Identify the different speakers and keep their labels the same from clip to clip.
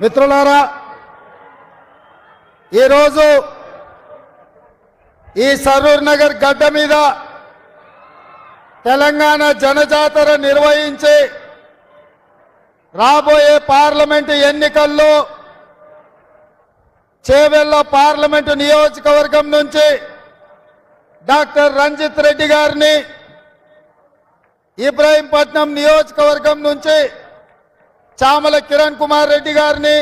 Speaker 1: మిత్రులారా ఈరోజు ఈ సరూర్ నగర్ గడ్డ మీద తెలంగాణ జనజాతర నిర్వహించి రాబోయే పార్లమెంటు ఎన్నికల్లో చేవెళ్ళ పార్లమెంటు నియోజకవర్గం నుంచి డాక్టర్ రంజిత్ రెడ్డి గారిని ఇబ్రాహీంపట్నం నియోజకవర్గం నుంచి చామల కిరణ్ కుమార్ రెడ్డి గారిని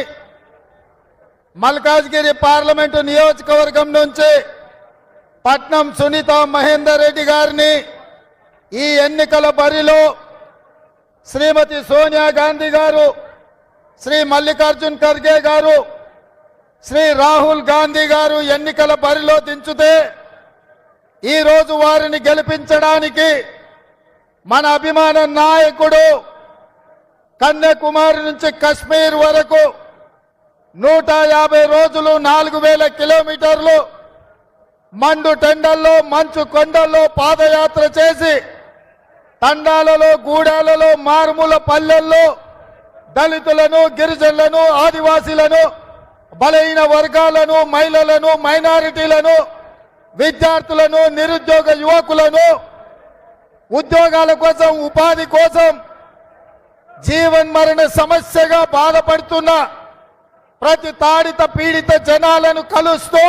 Speaker 1: మల్కాజ్గిరి పార్లమెంటు నియోజకవర్గం నుంచి పట్నం సునీత మహేందర్ రెడ్డి గారిని ఈ ఎన్నికల బరిలో శ్రీమతి సోనియా గాంధీ గారు శ్రీ మల్లికార్జున్ ఖర్గే గారు శ్రీ రాహుల్ గాంధీ గారు ఎన్నికల బరిలో దించుతే ఈరోజు వారిని గెలిపించడానికి మన అభిమాన నాయకుడు కన్యాకుమారి నుంచి కశ్మీర్ వరకు నూట యాభై రోజులు నాలుగు వేల కిలోమీటర్లు మండు టెండల్లో మంచు కొండల్లో పాదయాత్ర చేసి తండాలలో గూడాలలో మారుమూల పల్లెల్లో దళితులను గిరిజనులను ఆదివాసీలను బలహీన వర్గాలను మహిళలను మైనారిటీలను విద్యార్థులను నిరుద్యోగ యువకులను ఉద్యోగాల కోసం ఉపాధి కోసం జీవన్ మరణ సమస్యగా బాధపడుతున్న ప్రతి తాడిత పీడిత జనాలను కలుస్తూ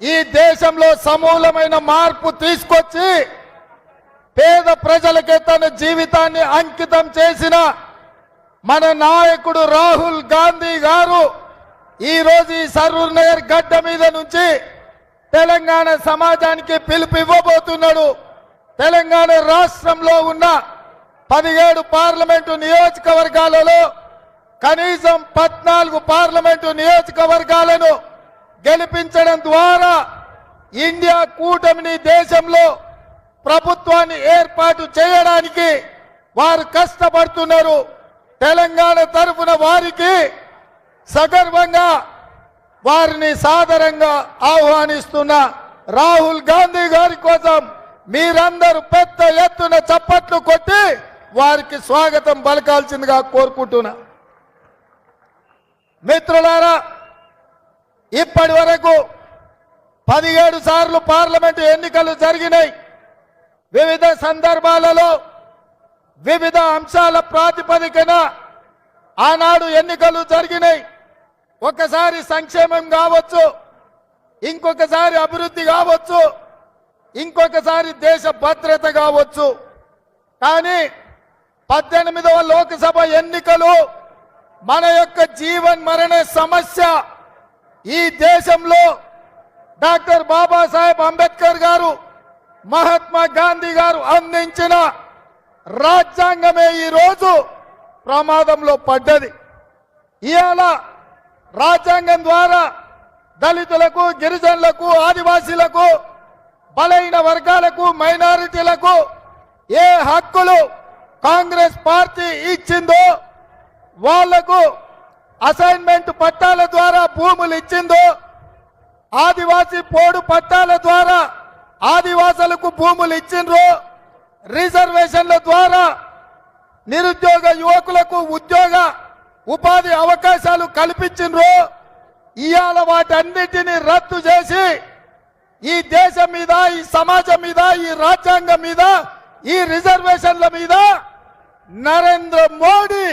Speaker 1: ఈ దేశంలో సమూలమైన మార్పు తీసుకొచ్చి పేద ప్రజలకే తన జీవితాన్ని అంకితం చేసిన మన నాయకుడు రాహుల్ గాంధీ గారు ఈరోజు ఈ సరూర్ నగర్ గడ్డ మీద నుంచి తెలంగాణ సమాజానికి పిలుపు ఇవ్వబోతున్నాడు. తెలంగాణ రాష్ట్రంలో ఉన్న పదిహేడు పార్లమెంటు నియోజకవర్గాలలో కనీసం పద్నాలుగు పార్లమెంటు నియోజకవర్గాలను గెలిపించడం ద్వారా ఇండియా కూటమిని దేశంలో ప్రభుత్వాన్ని ఏర్పాటు చేయడానికి వారు కష్టపడుతున్నారు. తెలంగాణ తరఫున వారికి సగర్వంగా వారిని సాదరంగా ఆహ్వానిస్తున్న రాహుల్ గాంధీ గారి కోసం మీరందరూ పెద్ద ఎత్తున చప్పట్లు కొట్టి వారికి స్వాగతం పలకాల్సిందిగా కోరుకుంటున్నా. మిత్రులారా ఇప్పటి వరకు పదిహేడు సార్లు పార్లమెంటు ఎన్నికలు జరిగినాయి. వివిధ సందర్భాలలో వివిధ అంశాల ప్రాతిపదికన ఆనాడు ఎన్నికలు జరిగినాయి. ఒకసారి సంక్షేమం కావచ్చు ఇంకొకసారి అభివృద్ధి కావచ్చు ఇంకొకసారి దేశ భద్రత కావచ్చు. కానీ పద్దెనిమిదవ లోక్సభ ఎన్నికలు మన యొక్క జీవన్ మరణ సమస్య. ఈ దేశంలో డాక్టర్ బాబాసాహెబ్ అంబేద్కర్ గారు మహాత్మా గాంధీ గారు అందించిన రాజ్యాంగమే ఈరోజు ప్రమాదంలో పడ్డది. ఇవాళ రాజ్యాంగం ద్వారా దళితులకు గిరిజనులకు ఆదివాసీలకు బలైన వర్గాలకు మైనారిటీలకు ఏ హక్కులు కాంగ్రెస్ పార్టీ ఇచ్చిందో వాళ్ళకు అసైన్మెంట్ పట్టాల ద్వారా భూములు ఇచ్చిందో ఆదివాసీ పోడు పట్టాల ద్వారా ఆదివాసులకు భూములు ఇచ్చిండ్రు రిజర్వేషన్ల ద్వారా నిరుద్యోగ యువకులకు ఉద్యోగ ఉపాధి అవకాశాలు కల్పించిండ్రు ఇవాళ వాటన్నిటిని రద్దు చేసి ఈ దేశం మీద ఈ సమాజం మీద ఈ రాజ్యాంగం మీద ఈ రిజర్వేషన్ల మీద నరేంద్ర మోడీ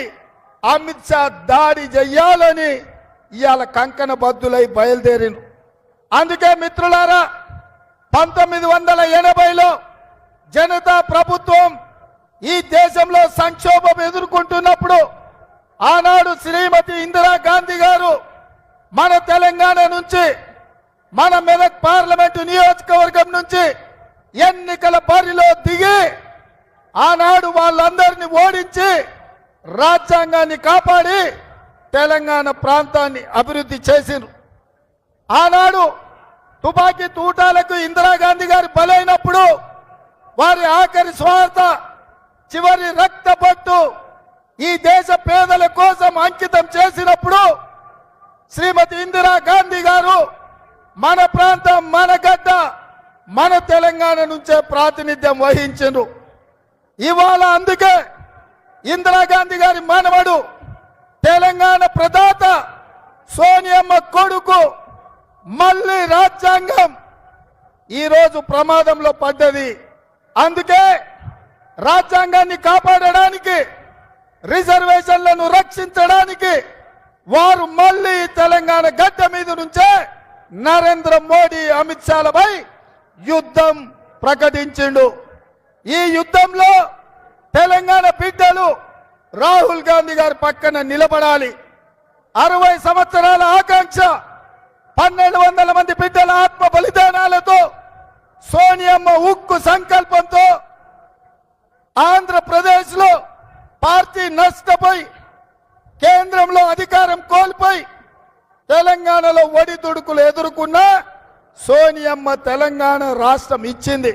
Speaker 1: అమిత్ షా దాడి చెయ్యాలని ఇవాళ కంకణ బద్దులై బయలుదేరిను. అందుకే మిత్రులారా పంతొమ్మిది వందల ఎనభైలో జనతా ప్రభుత్వం ఈ దేశంలో సంక్షోభం ఎదుర్కొంటున్నప్పుడు ఆనాడు శ్రీమతి ఇందిరా గాంధీ గారు మన తెలంగాణ నుంచి మన మెదక్ పార్లమెంటు నియోజకవర్గం నుంచి ఎన్నికల బరిలో దిగి ఆనాడు వాళ్ళందరినీ ఓడించి రాజ్యాంగాన్ని కాపాడి తెలంగాణ ప్రాంతాన్ని అభివృద్ధి చేసిండ్రు. ఆనాడు తుపాకీ తూటాలకు ఇందిరాగాంధీ గారు బలైనప్పుడు వారి ఆఖరి స్వార్థ చివరి రక్తపట్టు ఈ దేశ పేదల కోసం అంకితం చేసినప్పుడు శ్రీమతి ఇందిరా గాంధీ గారు మన ప్రాంతం మన గడ్డ మన తెలంగాణ నుంచే ప్రాతినిధ్యం వహించారు ఇవాళ అందుకే ఇందిరాగాంధీ గారి మనవడు తెలంగాణ ప్రదాత సోనియమ్మ కొడుకు మళ్ళీ రాజ్యాంగం ఈరోజు ప్రమాదంలో పడ్డది. అందుకే రాజ్యాంగాన్ని కాపాడడానికి రిజర్వేషన్లను రక్షించడానికి వారు మళ్ళీ తెలంగాణ గడ్డ మీద నుంచే నరేంద్ర మోడీ అమిత్ షాలపై యుద్ధం ప్రకటించిండు. ఈ యుద్ధంలో తెలంగాణ బిడ్డలు రాహుల్ గాంధీ గారి పక్కన నిలబడాలి. అరవై సంవత్సరాల ఆకాంక్ష పన్నెండు వందల మంది బిడ్డల ఆత్మ బలిదానాలతో సోనియమ్మ ఉక్కు సంకల్పంతో ఆంధ్రప్రదేశ్లో పార్టీ నష్టపోయి కేంద్రంలో అధికారం కోల్పోయి తెలంగాణలో ఒడిదుడుకులు ఎదుర్కొన్న సోనియమ్మ తెలంగాణ రాష్ట్రం ఇచ్చింది.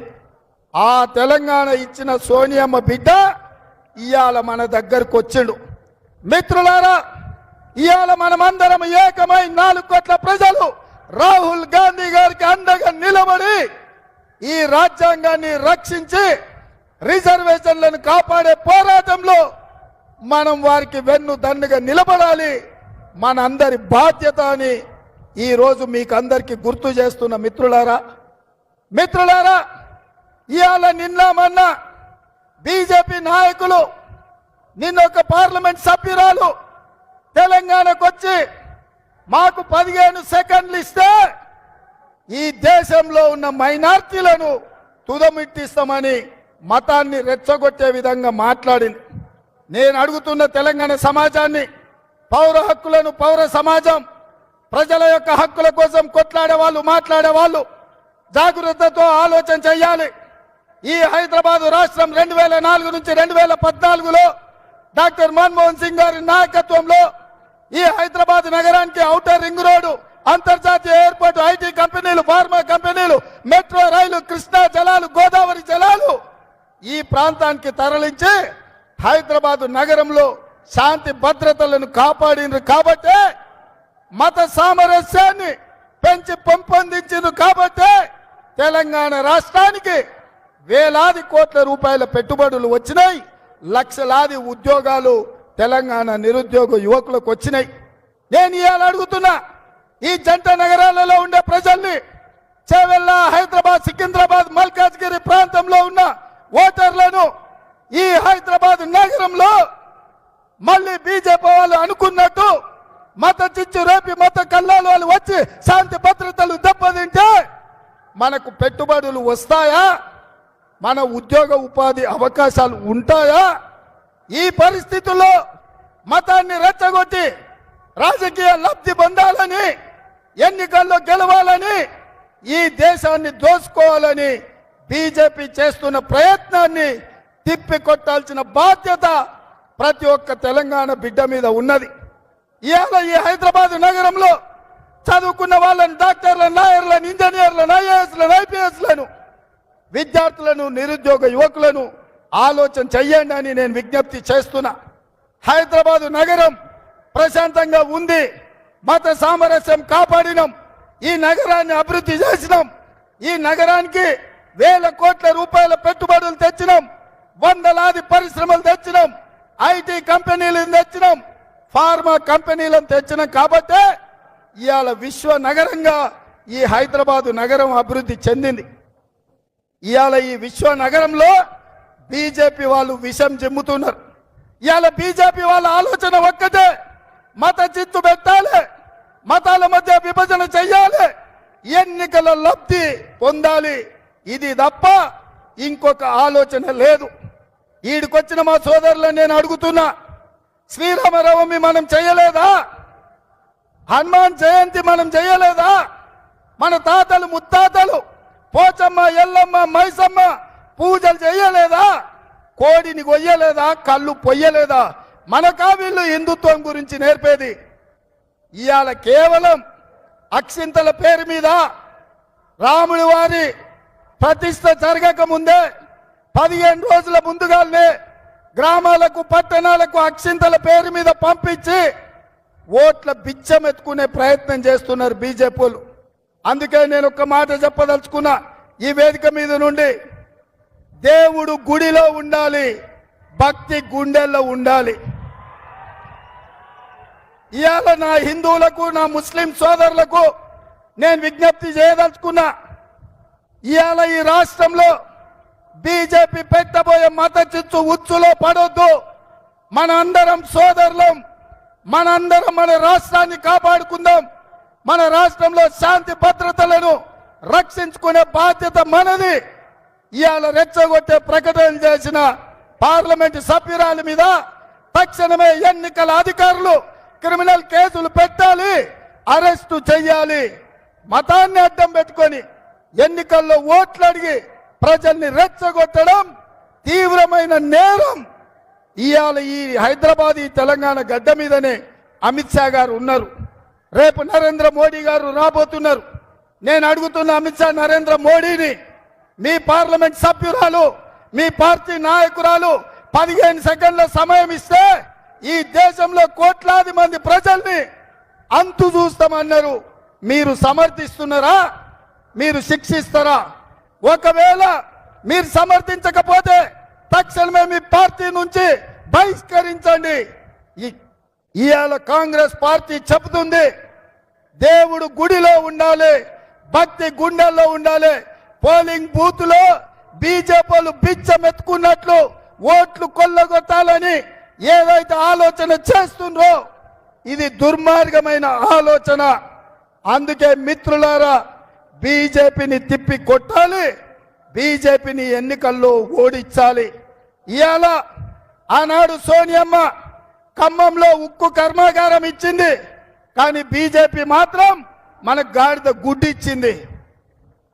Speaker 1: ఆ తెలంగాణ ఇచ్చిన సోనియమ్మ బిడ్డ ఇవాళ మన దగ్గరకు వచ్చిండు. మిత్రులారా ఇవాళ మనమందరం ఏకమై నాలుగు కోట్ల ప్రజలు రాహుల్ గాంధీ గారికి అండగా నిలబడి ఈ రాజ్యాంగాన్ని రక్షించి రిజర్వేషన్లను కాపాడే పోరాటంలో మనం వారికి వెన్ను దన్నుగా నిలబడాలి. మన అందరి బాధ్యత అని ఈ రోజు మీకు అందరికీ గుర్తు చేస్తున్న మిత్రులారా మిత్రులారా ఇవాళ నిన్న మొన్న బీజేపీ నాయకులు నిన్న ఒక పార్లమెంట్ సభ్యురాలు తెలంగాణకు వచ్చి మాకు పదిహేను సెకండ్లు ఇస్తే ఈ దేశంలో ఉన్న మైనార్టీలను తుదమిట్టిస్తామని మతాన్ని రెచ్చగొట్టే విధంగా మాట్లాడింది. నేను అడుగుతున్న తెలంగాణ సమాజాన్ని పౌర హక్కులను పౌర సమాజం ప్రజల యొక్క హక్కుల కోసం కొట్లాడే వాళ్ళు మాట్లాడే వాళ్ళు జాగ్రత్తతో ఆలోచన చేయాలి. ఈ హైదరాబాద్ రాష్ట్రం రెండు వేల నాలుగు నుంచి రెండు వేల పద్నాలుగులో డాక్టర్ మన్మోహన్ సింగ్ గారి నాయకత్వంలో ఈ హైదరాబాద్ నగరానికి ఔటర్ రింగ్ రోడ్డు అంతర్జాతీయ ఎయిర్పోర్ట్ ఐటీ కంపెనీలు ఫార్మా కంపెనీలు మెట్రో రైలు కృష్ణా జలాలు గోదావరి జలాలు ఈ ప్రాంతానికి తరలించి హైదరాబాద్ నగరంలో శాంతి భద్రతలను కాపాడినరు కాబట్టే మత సామరస్యాన్ని పెంచి పెంపొందించింది కాబట్టే తెలంగాణ రాష్ట్రానికి వేలాది కోట్ల రూపాయల పెట్టుబడులు వచ్చినాయి. లక్షలాది ఉద్యోగాలు తెలంగాణ నిరుద్యోగ యువకులకు వచ్చినాయి. నేను ఇవాళ అడుగుతున్నా ఈ జంట నగరాలలో ఉండే ప్రజల్ని చేవెళ్ళ హైదరాబాద్ సికింద్రాబాద్ మల్కాజ్గిరి ప్రాంతంలో ఉన్న ఓటర్లను ఈ హైదరాబాద్ నగరంలో మళ్ళీ బీజేపీ వాళ్ళు అనుకున్నట్టు మత చిచ్చు రేపి మత కల్లాలు వాళ్ళు వచ్చి శాంతి భద్రతలు దెబ్బతింటే మనకు పెట్టుబడులు వస్తాయా? మన ఉద్యోగ ఉపాధి అవకాశాలు ఉంటాయా? ఈ పరిస్థితుల్లో మతాన్ని రెచ్చగొట్టి రాజకీయ లబ్ధి పొందాలని ఎన్నికల్లో గెలవాలని ఈ దేశాన్ని దోసుకోవాలని బీజేపీ చేస్తున్న ప్రయత్నాన్ని తిప్పి కొట్టాల్సిన బాధ్యత ప్రతి ఒక్క తెలంగాణ బిడ్డ మీద ఉన్నది. ఇవాళ ఈ హైదరాబాద్ నగరంలో చదువుకున్న వాళ్ళని డాక్టర్లను లాయర్లను ఇంజనీర్లను ఐఏఎస్లను ఐపీఎస్లను విద్యార్థులను నిరుద్యోగ యువకులను ఆలోచన చెయ్యండి అని నేను విజ్ఞప్తి చేస్తున్నా. హైదరాబాదు నగరం ప్రశాంతంగా ఉంది. మత సామరస్యం కాపాడినాం. ఈ నగరాన్ని అభివృద్ధి చేసినాం. ఈ నగరానికి వేల కోట్ల రూపాయల పెట్టుబడులు తెచ్చినాం. వందలాది పరిశ్రమలు తెచ్చినాం. ఐటీ కంపెనీలు తెచ్చినాం. ఫార్మా కంపెనీలను తెచ్చినాం కాబట్టే ఇవాళ విశ్వ నగరంగా ఈ హైదరాబాదు నగరం అభివృద్ధి చెందింది. ఇవాళ ఈ విశ్వ నగరంలో బీజేపీ వాళ్ళు విషం చెమ్ముతున్నారు. ఇవాళ బీజేపీ వాళ్ళ ఆలోచన ఒక్కటే మత చిత్తు పెట్టాలి మతాల మధ్య విభజన చెయ్యాలి ఎన్నికల లబ్ధి పొందాలి. ఇది తప్ప ఇంకొక ఆలోచన లేదు. ఈడికొచ్చిన మా సోదరులను నేను అడుగుతున్నా శ్రీరామనవమి మనం చేయలేదా? హనుమాన్ జయంతి మనం చేయలేదా? మన తాతలు ముత్తాతలు పోచమ్మ ఎల్లమ్మ మైసమ్మ పూజలు చేయలేదా? కోడిని కొయ్యలేదా? కళ్ళు పొయ్యలేదా? మనకా వీళ్ళు హిందుత్వం గురించి నేర్పేది? ఇవాళ కేవలం అక్షింతల పేరు మీద రాముడి వారి ప్రతిష్ట జరగక ముందే పదిహేను రోజుల ముందుగానే గ్రామాలకు పట్టణాలకు అక్షింతల పేరు మీద పంపించి ఓట్ల బిచ్చం ఎత్తుకునే ప్రయత్నం చేస్తున్నారు బీజేపీలు అందుకే నేను ఒక మాట చెప్పదలుచుకున్నా. ఈ వేదిక మీద నుండి దేవుడు గుడిలో ఉండాలి భక్తి గుండెల్లో ఉండాలి. ఇవాళ నా హిందువులకు నా ముస్లిం సోదరులకు నేను విజ్ఞప్తి చేయదలుచుకున్నా. ఇవాళ ఈ రాష్ట్రంలో బీజేపీ పెట్టబోయే మత చిచ్చు ఉచ్చులో పడొద్దు. మన అందరం సోదరులం మనందరం మన రాష్ట్రాన్ని కాపాడుకుందాం. మన రాష్ట్రంలో శాంతి భద్రతలను రక్షించుకునే బాధ్యత మనది. ఇవాళ రెచ్చగొట్టే ప్రకటనలు చేసిన పార్లమెంటు సభ్యురాలి మీద తక్షణమే ఎన్నికల అధికారులు క్రిమినల్ కేసులు పెట్టాలి అరెస్టు చెయ్యాలి. మతాన్ని అడ్డం పెట్టుకొని ఎన్నికల్లో ఓట్లు అడిగి ప్రజల్ని రెచ్చగొట్టడం తీవ్రమైన నేరం. ఇవాళ ఈ హైదరాబాద్ ఈ తెలంగాణ గడ్డ మీదనే అమిత్ షా గారు ఉన్నారు. రేపు నరేంద్ర మోడీ గారు రాబోతున్నారు. నేను అడుగుతున్న అమిత్ షా నరేంద్ర మోడీని మీ పార్లమెంట్ సభ్యురాలు మీ పార్టీ నాయకురాలు పదిహేను సెకండ్ల సమయం ఇస్తే ఈ దేశంలో కోట్లాది మంది ప్రజల్ని అంతు చూస్తామన్నారు. మీరు సమర్థిస్తున్నారా? మీరు శిక్షిస్తారా? ఒకవేళ మీరు సమర్థించకపోతే తక్షణమే మీ పార్టీ నుంచి బహిష్కరించండి. ఇవాళ కాంగ్రెస్ పార్టీ చెబుతుంది దేవుడు గుడిలో ఉండాలి భక్తి గుండెల్లో ఉండాలి. పోలింగ్ బూత్లో బీజేపీలు బిచ్చం ఎత్తుకున్నట్లు ఓట్లు కొల్లగొట్టాలని ఏదైతే ఆలోచన చేస్తుండ్రో ఇది దుర్మార్గమైన ఆలోచన. అందుకే మిత్రులారా బీజేపీని తిప్పి కొట్టాలి బీజేపీని ఎన్నికల్లో ఓడించాలి. ఇవాళ ఆనాడు సోనియమ్మ ఖమ్మంలో ఉక్కు కర్మాగారం ఇచ్చింది. కానీ బీజేపీ మాత్రం మనకు గాడిద గుడ్డు ఇచ్చింది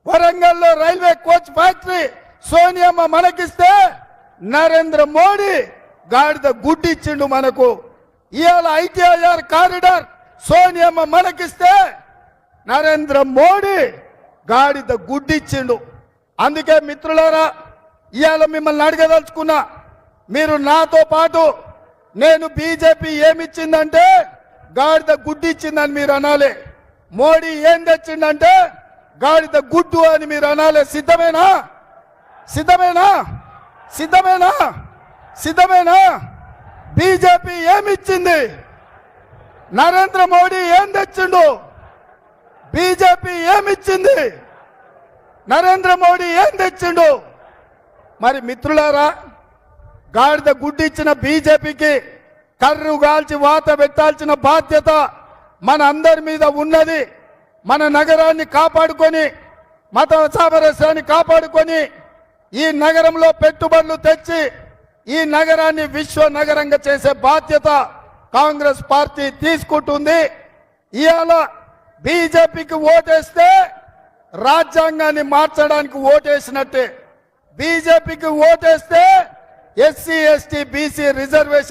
Speaker 1: వరంగల్లో రైల్వే కోచ్ ఫ్యాక్టరీ సోనియమ్మ మనకిస్తే నరేంద్ర మోడీ గాడిద గుడ్డు ఇచ్చిండు మనకు. ఇవాళ ఐటీఐఆర్ కారిడార్ సోనియమ్మ మనకిస్తే నరేంద్ర మోడీ గాడిద గుడ్డిచ్చిండు. అందుకే మిత్రులారా ఇవాళ మిమ్మల్ని అడగదలుచుకున్నా మీరు నాతో పాటు నేను బీజేపీ ఏమిచ్చిందంటే గాడిద గుడ్డు ఇచ్చిందని మీరు అనాలి. మోడీ ఏం తెచ్చిందంటే గాడిద గుడ్డు అని మీరు అనాలి. సిద్ధమేనా? సిద్ధమేనా? సిద్ధమేనా? సిద్ధమేనా? బీజేపీ ఏమిచ్చింది? నరేంద్ర మోడీ ఏం తెచ్చిండు? బీజేపీ ఏమిచ్చింది? నరేంద్ర మోడీ ఏం తెచ్చిండు? మరి మిత్రులారా గాడిద గుడ్డు ఇచ్చిన బీజేపీకి కర్రు గాల్చి వాత పెట్టాల్సిన బాధ్యత మన అందరి మీద ఉన్నది. మన నగరాన్ని కాపాడుకొని మత సామరస్యాన్ని కాపాడుకొని ఈ నగరంలో పెట్టుబడులు తెచ్చి ఈ నగరాన్ని విశ్వ నగరంగా చేసే బాధ్యత కాంగ్రెస్ పార్టీ తీసుకుంటుంది. ఇవాళ బీజేపీకి ఓటేస్తే రాజ్యాంగాన్ని మార్చడానికి ఓటేసినట్టే. బీజేపీకి ఓటేస్తే ఎస్సీ ఎస్టీ బీసీ రిజర్వేషన్